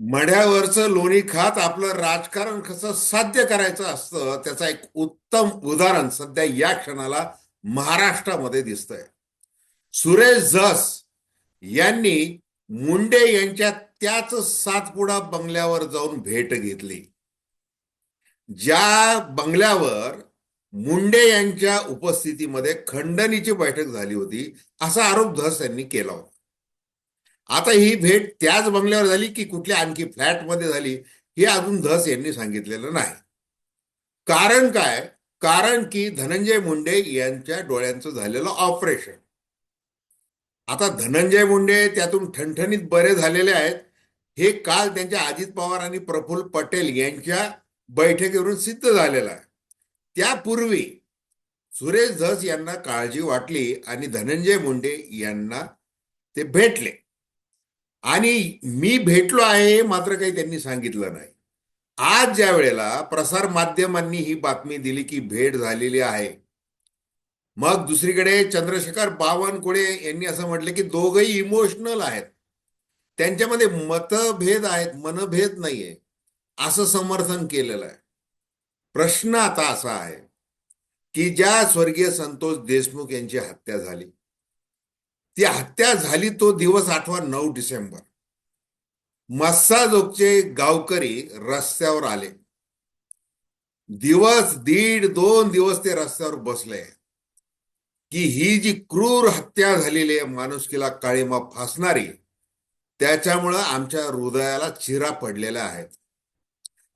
मढ्यावरचं लोणी खात आपलं राजकारण कसं साध्य करायचं असतं त्याचा एक उत्तम उदाहरण सध्या या क्षणाला महाराष्ट्रामध्ये दिसतंय. सुरेश जस यांनी मुंडे यांच्या त्याच सातपुडा बंगल्यावर जाऊन भेट घेतली. ज्या बंगल्यावर मुंडे यांच्या उपस्थितीमध्ये खंडणीची बैठक झाली होती असा आरोप धस यांनी केला होता. आता ही भेट त्याच बंगल्यावर झाली की कुठल्या आणखी फ्लॅटमध्ये झाली हे अजून धस यांनी सांगितलेलं नाही. कारण काय? कारण की धनंजय मुंडे यांच्या डोळ्यांचं झालेलं ऑपरेशन. आता धनंजय मुंडे त्यातून ठणठणीत बरे झालेले आहेत. हे काल त्यांच्या अजित पवार आणि प्रफुल्ल पटेल यांच्या बैठकीवरून सिद्ध झालेलं आहे. त्यापूर्वी सुरेश धस यांना काळजी वाटली आणि धनंजय मुंडे यांना ते भेटले. आणि मी भेटलो आहे मात्र काही त्यांनी सांगितलं नाही. आज ज्या वेळेला प्रसार माध्यमांनी ही बातमी दिली की भेट झालेली आहे. मग दुसरीकडे चंद्रशेखर बावनकुळे यांनी असं म्हटलं की दोघही इमोशनल आहेत. त्यांच्यामध्ये मतभेद आहेत मनभेद नाहीये. असं समर्थन केलेलं आहे. प्रश्न आता असा आहे की ज्या स्वर्गीय संतोष देशमुख यांची हत्या झाली ती हत्या झाली तो दिवस आठवा नऊ डिसेंबर. मस्साजोगचे गावकरी रस्त्यावर आले. दिवस दीड दोन दिवस ते रस्त्यावर बसले. की ही जी क्रूर हत्या झालेली आहे माणुसकीला काळीमा फासणारी त्याच्यामुळं आमच्या हृदयाला चिरा पडलेल्या आहेत.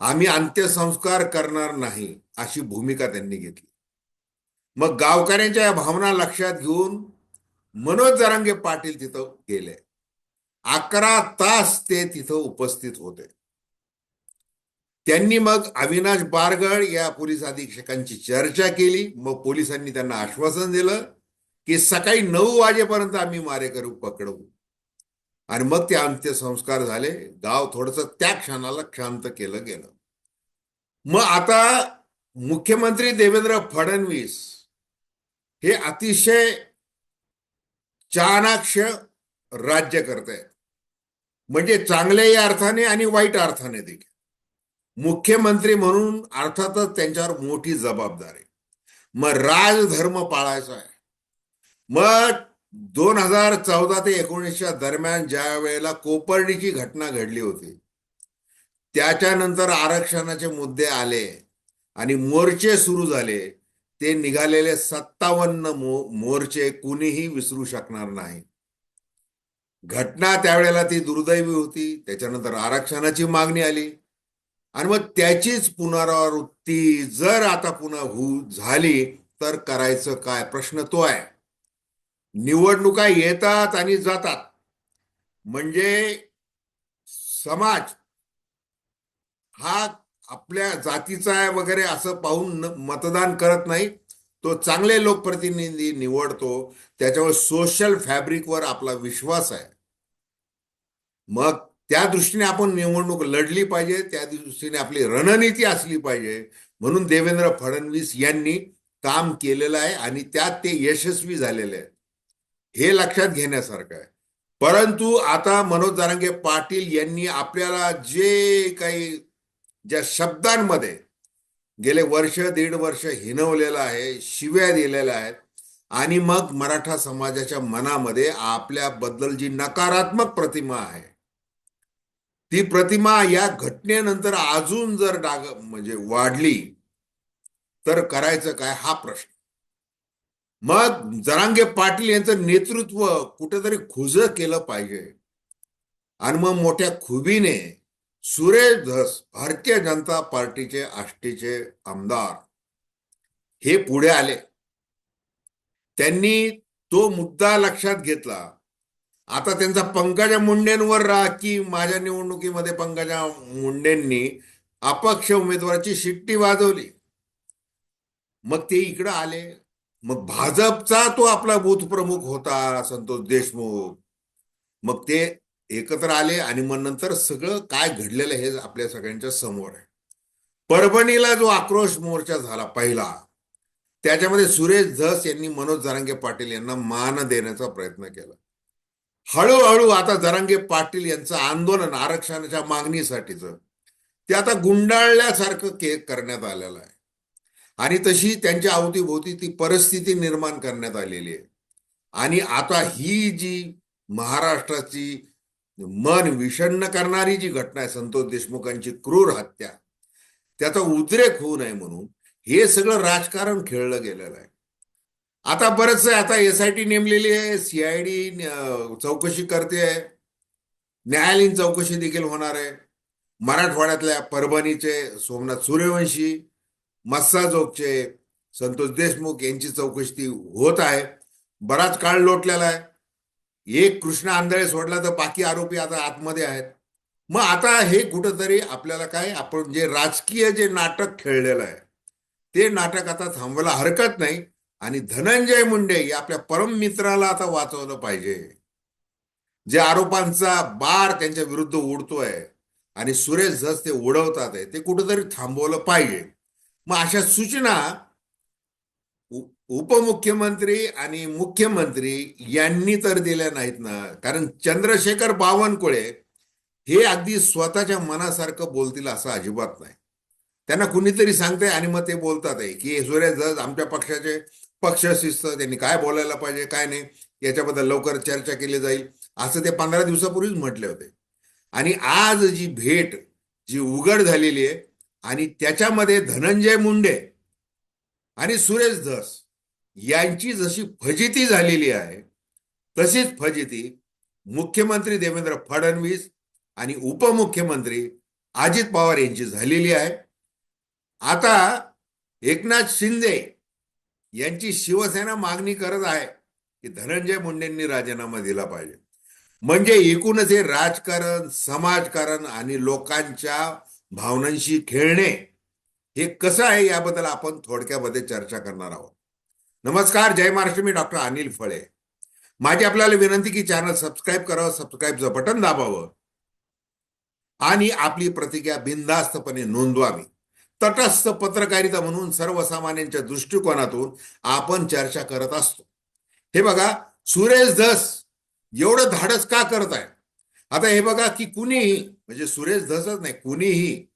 आम्ही अंत्यसंस्कार करणार नाही अशी भूमिका त्यांनी घेतली. मग गावकऱ्यांच्या या भावना लक्षात घेऊन मनोज जरांगे पाटील तिथं गेले. अकरा तास ते तिथं उपस्थित होते. त्यांनी मग अविनाश बारगड या पोलीस अधीक्षकांची चर्चा केली. मग पोलिसांनी त्यांना आश्वासन दिलं की सकाळी नऊ वाजेपर्यंत आम्ही मारेकरू पकडवू आणि मग ते अंत्यसंस्कार झाले. गाव थोडस त्या क्षणाला क्षांत केलं गेलं. मग आता मुख्यमंत्री देवेंद्र फडणवीस हे अतिशय चाणाक्ष राज्य करत आहेत म्हणजे चांगल्याही अर्थाने आणि वाईट अर्थाने देखील. मुख्यमंत्री म्हणून अर्थातच त्यांच्यावर मोठी जबाबदारी मग राजधर्म पाळायचा आहे. मग दोन हजार चौदा ते एकोणीसच्या दरम्यान ज्या वेळेला कोपर्डीची घटना घडली होती त्याच्यानंतर आरक्षणाचे मुद्दे आले आणि मोर्चे सुरू झाले. ते निघालेले सत्तावन्न मो मोर्चे कुणीही विसरू शकणार नाही. घटना त्यावेळेला ती दुर्दैवी होती त्याच्यानंतर आरक्षणाची मागणी आली. आणि मग त्याचीच पुनरावृत्ती जर आता पुन्हा होऊ झाली तर करायचं काय? प्रश्न तो आहे. निवडणुका येतात आणि जातात. म्हणजे समाज हा आपल्या जातीचा आहे वगैरे असं पाहून मतदान करत नाही तो चांगले लोकप्रतिनिधी निवडतो त्याच्यावर सोशल फॅब्रिकवर आपला विश्वास आहे. मग त्या दृष्टीने आपण निवडणूक लढली पाहिजे त्या दृष्टीने आपली रणनीती असली पाहिजे. म्हणून देवेंद्र फडणवीस यांनी काम केलेलं आहे आणि त्यात ते यशस्वी झालेले आहेत. हे लक्षात घेण्यासारखं आहे. परंतु आता मनोज दारंगे पाटील यांनी आपल्याला जे काही ज्या शब्दांमध्ये गेले वर्ष दीड वर्ष हिनवलेलं आहे शिव्या दिलेल्या आहेत आणि मग मराठा समाजाच्या मनामध्ये आपल्याबद्दल जी नकारात्मक प्रतिमा आहे. ती प्रतिमा या घटनेनंतर अजून जर डाग म्हणजे वाढली तर करायचं काय? हा प्रश्न. मग जरांगे पाटील यांचं नेतृत्व कुठेतरी खुज केलं पाहिजे. आणि मग मोठ्या खुबीने सुरेश धस भारतीय जनता पार्टीचे आष्टीचे आमदार हे पुढे आले. त्यांनी तो मुद्दा लक्षात घेतला. आता त्यांचा पंकजा मुंडेंवर राग की माझ्या निवडणुकीमध्ये पंकजा मुंडेंनी अपक्ष उमेदवाराची शिट्टी वाजवली. मग ते इकडं आले. मग भाजपचा तो आपला बूथ प्रमुख होता संतोष देशमुख. मग ते एकत्र आले आणि मग नंतर सगळं काय घडलेलं हे आपल्या सगळ्यांच्या समोर आहे. परभणीला जो आक्रोश मोर्चा झाला पहिला त्याच्यामध्ये सुरेश धस यांनी मनोज जारांगे पाटील यांना मान देण्याचा प्रयत्न केला. हळूहळू आता जरांगे पाटील यांचं आंदोलन आरक्षणाच्या मागणीसाठीच ते आता गुंडाळल्यासारखं के करण्यात आलेलं आहे. आणि तशी त्यांच्या अवतीभोवती ती परिस्थिती निर्माण करण्यात आलेली आहे. आणि आता ही जी महाराष्ट्राची मन विषण्ण करणारी जी घटना आहे संतोष देशमुखांची क्रूर हत्या त्याचा उद्रेक होऊ नये म्हणून हे सगळं राजकारण खेळलं गेलेलं आहे. आता बरंच आता एस आय टी नेमलेली आहे सीआयडी चौकशी करते आहे. न्यायालयीन चौकशी देखील होणार आहे. मराठवाड्यातल्या परभणीचे सोमनाथ सूर्यवंशी मस्साजोगचे संतोष देशमुख यांची चौकशी होत आहे. बराच काळ लोटलेला आहे. एक कृष्ण आंधळे सोडला तर बाकी आरोपी आता आतमध्ये आहेत. मग आता हे कुठंतरी आपल्याला काय आपण जे राजकीय जे नाटक खेळलेलं आहे ते नाटक आता थांबवायला हरकत नाही. आणि धनंजय मुंडे या आपल्या परम मित्राला आता वाचवलं पाहिजे. जे आरोपांचा बार त्यांच्या विरुद्ध उडतोय आणि सुरेश जस ते उडवतात आहे ते कुठंतरी थांबवलं पाहिजे. मग अशा सूचना उपमुख्यमंत्री आणि मुख्यमंत्री यांनी तर दिल्या नाहीत ना. कारण चंद्रशेखर बावनकुळे हे अगदी स्वतःच्या मनासारखं बोलतील असं अजिबात नाही. त्यांना कुणीतरी सांगते आणि मग ते बोलतात आहे की सूर्य जज आमच्या पक्षाचे पक्षशिस्त त्यांनी काय बोलायला पाहिजे काय नाही याच्याबद्दल लवकर चर्चा केली जाईल. असं ते पंधरा दिवसापूर्वीच म्हटले होते. आणि आज जी भेट जी उघड झालेली आहे आणि त्याच्यामध्ये धनंजय मुंडे आणि सुरेश धस यांची जशी फजिती झालेली आहे तशीच फजिती मुख्यमंत्री देवेंद्र फडणवीस आणि उपमुख्यमंत्री अजित पवार यांची झालेली आहे. आता एकनाथ शिंदे यांची शिवसेना मागणी करत आहे की धनंजय मुंडेंनी राजीनामा दिला पाहिजे. म्हणजे एकूणच हे राजकारण समाजकारण आणि लोकांच्या भावनांशी खेळणे हे कसं आहे याबद्दल आपण थोडक्यामध्ये चर्चा करणार आहोत. नमस्कार जय महाराष्ट्र. मी डॉक्टर अनिल फळे. माझी आपल्याला विनंती की चॅनल सबस्क्राईब करावं सबस्क्राईबचं बटन दाबावं. आणि आपली प्रतिक्रिया बिनधास्तपणे नोंदवावी. तटस्थ पत्रकारिता म्हणून सर्वसामान्यांच्या दृष्टिकोनातून आपण चर्चा करत असतो. हे बघा सुरेश धस एवढं धाडस का करत आहे? आता हे बघा की कुणीही म्हणजे सुरेश धसच नाही कुणीही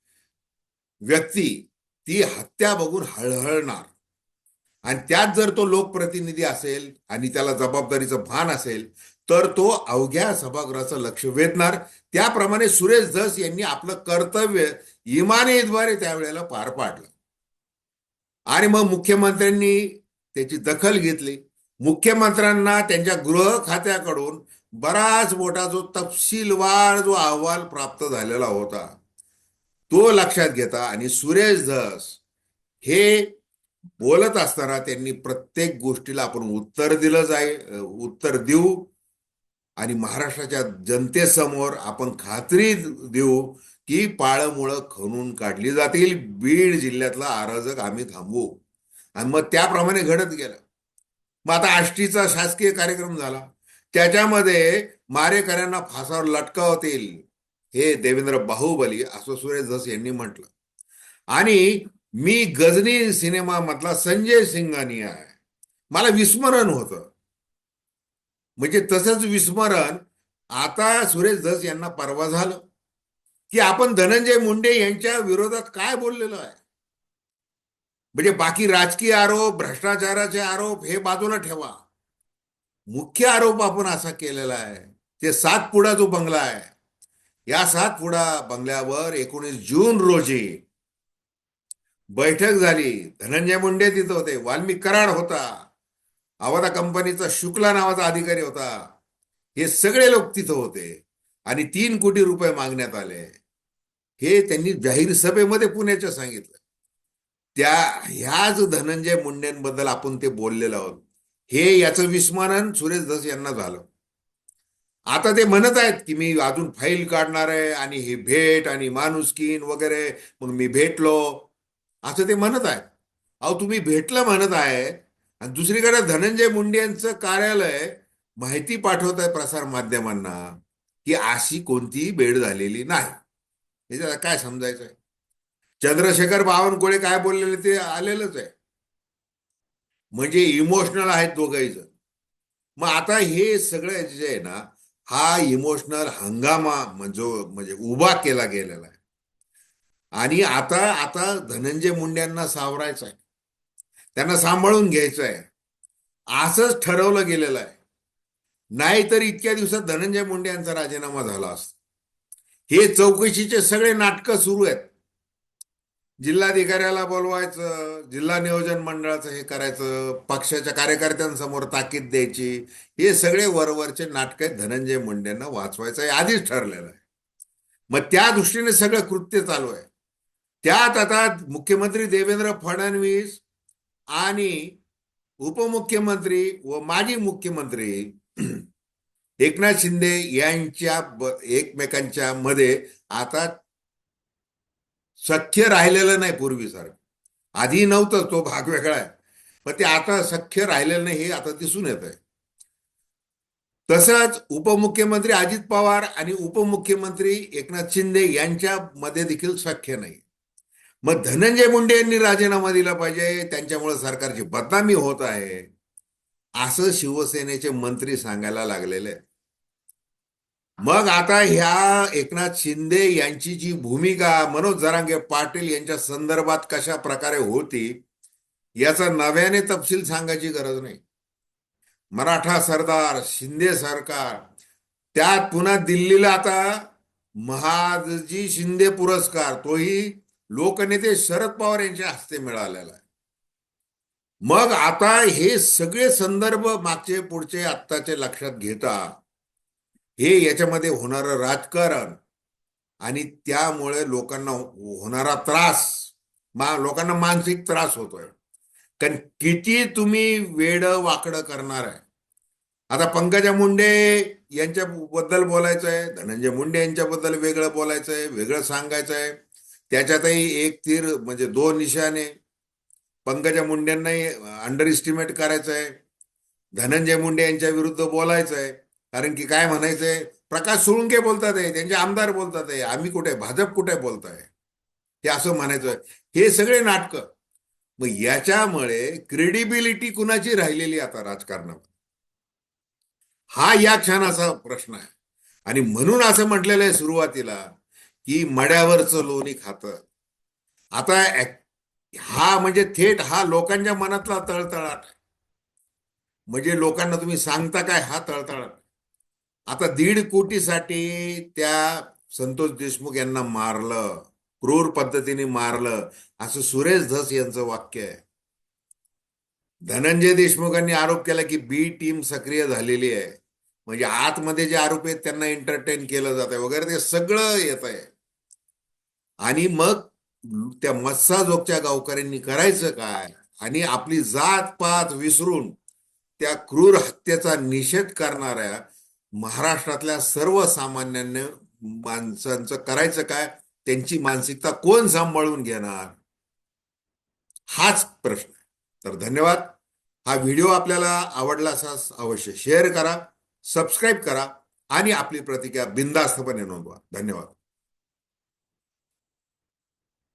व्यक्ती ती हत्या बघून हळहळणार. आणि त्यात जर तो लोकप्रतिनिधी असेल आणि त्याला जबाबदारीचं भान असेल तर तो अवघ्या सभागृहाचं लक्ष वेधणार. त्याप्रमाणे सुरेश धस यांनी आपलं कर्तव्य इमानीद्वारे त्यावेळेला पार पाडलं. आणि मग मुख्यमंत्र्यांनी त्याची दखल घेतली. मुख्यमंत्र्यांना त्यांच्या गृह खात्याकडून बराच मोठा जो तपशीलवार जो अहवाल प्राप्त झालेला होता तो लक्षात घेता. आणि सुरेश धस हे बोलत असताना त्यांनी प्रत्येक गोष्टीला आपण उत्तर दिलं जाई उत्तर देऊ आणि महाराष्ट्राच्या जनतेसमोर आपण खात्री देऊ की पाळमुळं खणून काढली जातील. बीड जिल्ह्यातला आराजक आम्ही थांबवू आणि मग त्याप्रमाणे घडत गेलं. मग आता आष्टीचा शासकीय कार्यक्रम झाला. त्याच्यामध्ये मारेकऱ्यांना फासावर लटकावतील हे देवेंद्र बाहुबली असं सुरेश धस यांनी म्हटलं. आणि मी गजनी सिनेमामधला संजय सिंगानी आहे. मला विस्मरण होतं. म्हणजे तसंच विस्मरण आता सुरेश धस यांना परवा झालं. की आपण धनंजय मुंडे यांच्या विरोधात काय बोललेलो आहे? म्हणजे बाकी राजकीय आरोप भ्रष्टाचाराचे आरोप हे बाजूला ठेवा. मुख्य आरोप आपण असा केलेला आहे. ते सातपुडा जो बंगला आहे या सातपुडा बंगल्यावर एकोणीस जून रोजी बैठक झाली. धनंजय मुंडे तिथं होते. वाल्मिक कराड होता. आवादा कंपनीचा शुक्ला नावाचा अधिकारी होता. हे सगळे लोक तिथं होते. आणि तीन कोटी रुपये मागण्यात आले. हे त्यांनी जाहीर सभेमध्ये पुण्याच्या सांगितलं. त्या ह्याच धनंजय मुंडेंबद्दल आपण ते बोललेलो आहोत. हे याचं विस्मरण सुरेश धस यांना झालं. आता ते म्हणत आहेत की मी अजून फाईल काढणार आहे आणि ही भेट आणि माणुसकीन वगैरे मग मी भेटलो. असं ते म्हणत आहेत. अहो तुम्ही भेटलं म्हणत आहे. आणि दुसरीकडे धनंजय मुंडे यांचं कार्यालय माहिती पाठवत आहे प्रसार माध्यमांना की अशी कोणतीही भेट झालेली नाही. याच्यात काय समजायचं आहे चंद्रशेखर बावनकुळे काय बोललेले ते आलेलंच आहे. म्हणजे इमोशनल आहेत दोघही जण. मग आता हे सगळं जे आहे ना हा इमोशनल हंगामा जो म्हणजे उभा केला गेलेला आहे. आणि आता आता धनंजय मुंडेंना सावरायचं आहे त्यांना सांभाळून घ्यायचं आहे असंच ठरवलं गेलेलं आहे. नाहीतर इतक्या दिवसात धनंजय मुंडे यांचा राजीनामा झाला असता. हे चौकशीचे सगळे नाटकं सुरू आहेत. जिल्हाधिकाऱ्याला बोलवायचं जिल्हा नियोजन मंडळाचं हे करायचं पक्षाच्या कार्यकर्त्यांसमोर ताकीद द्यायची हे सगळे वरवरचे नाटक धनंजय मुंडेंना वाचवायचं हे आधीच ठरलेलं आहे. मग त्या दृष्टीने सगळं कृत्य चालू आहे. त्यात आता मुख्यमंत्री देवेंद्र फडणवीस आणि उपमुख्यमंत्री व माजी मुख्यमंत्री एकनाथ शिंदे यांच्या एकमेकांच्या मध्ये आता सख्य राहिलेलं नाही पूर्वीसारखं. आधी नव्हतं तो भाग वेगळा आहे. पण ते आता सख्य राहिलेलं नाही हे आता दिसून येत आहे तसंच उपमुख्यमंत्री अजित पवार आणि उपमुख्यमंत्री एकनाथ शिंदे यांच्या मध्ये देखील सख्य नाही. मग धनंजय मुंडे यांनी राजीनामा दिला पाहिजे. त्यांच्यामुळे सरकारची बदनामी होत आहे. असं शिवसेनेचे मंत्री सांगायला लागलेले मग आता ह्या एकनाथ शिंदे यांची जी भूमिका मनोज जरांगे पाटील यांच्या संदर्भात कशा प्रकारे होती याचा नव्याने तपशील सांगायची गरज नाही. मराठा सरदार शिंदे सरकार त्यात पुन्हा दिल्लीला आता महादजी शिंदे पुरस्कार तोही लोकनेते शरद पवार यांच्या हस्ते मिळालेला आहे. मग आता हे सगळे संदर्भ मागचे पुढचे आत्ताचे लक्षात घेता हे याच्यामध्ये होणारं राजकारण आणि त्यामुळे लोकांना होणारा त्रास मा लोकांना मानसिक त्रास होतोय. कारण किती तुम्ही वेड वाकड करणार आहे. आता पंकजा मुंडे यांच्याबद्दल बोलायचं आहे धनंजय मुंडे यांच्याबद्दल वेगळं बोलायचं आहे वेगळं सांगायचं आहे त्याच्यातही एक तीर म्हणजे दोन निशाने पंकजा मुंडेंनाही अंडर इस्टिमेट करायचं आहे. धनंजय मुंडे यांच्या विरुद्ध बोलायचं आहे. कारण की काय म्हणायचंय प्रकाश सुळुंके बोलतात आहे त्यांचे आमदार बोलतात आहे. आम्ही कुठे भाजप कुठे बोलताय हे असं म्हणायचं हे सगळे नाटक. मग याच्यामुळे क्रेडिबिलिटी कुणाची राहिलेली आता राजकारणात हा या क्षणाचा प्रश्न आहे. आणि म्हणून असं म्हटलेलं आहे सुरुवातीला की मड्यावरचं लोणी खात. आता हा म्हणजे थेट हा लोकांच्या मनातला तळतळाट म्हणजे लोकांना तुम्ही सांगता काय हा तळतळाट आता दीड कोटीसाठी त्या संतोष देशमुख यांना मारलं क्रूर पद्धतीने मारलं असं सुरेश धस यांचं वाक्य आहे. धनंजय देशमुखांनी आरोप केला की बी टीम सक्रिय झालेली आहे. म्हणजे आतमध्ये जे आरोप आहेत त्यांना एंटरटेन केलं जात आहे वगैरे ते सगळं येत आहे आणि मग त्या मस्साजोगच्या गावकऱ्यांनी करायचं काय? आणि आपली जात पात विसरून त्या क्रूर हत्येचा निषेध करणाऱ्या महाराष्ट्रातल्या सर्वसामान्यांना माणसांचं करायचं काय? त्यांची मानसिकता कोण सांभाळून घेणार? हाच प्रश्न तर धन्यवाद. हा व्हिडिओ आपल्याला आवडला असा अवश्य शेअर करा सबस्क्राईब करा आणि आपली प्रतिक्रिया बिंदास्तपणे नोंदवा. धन्यवाद.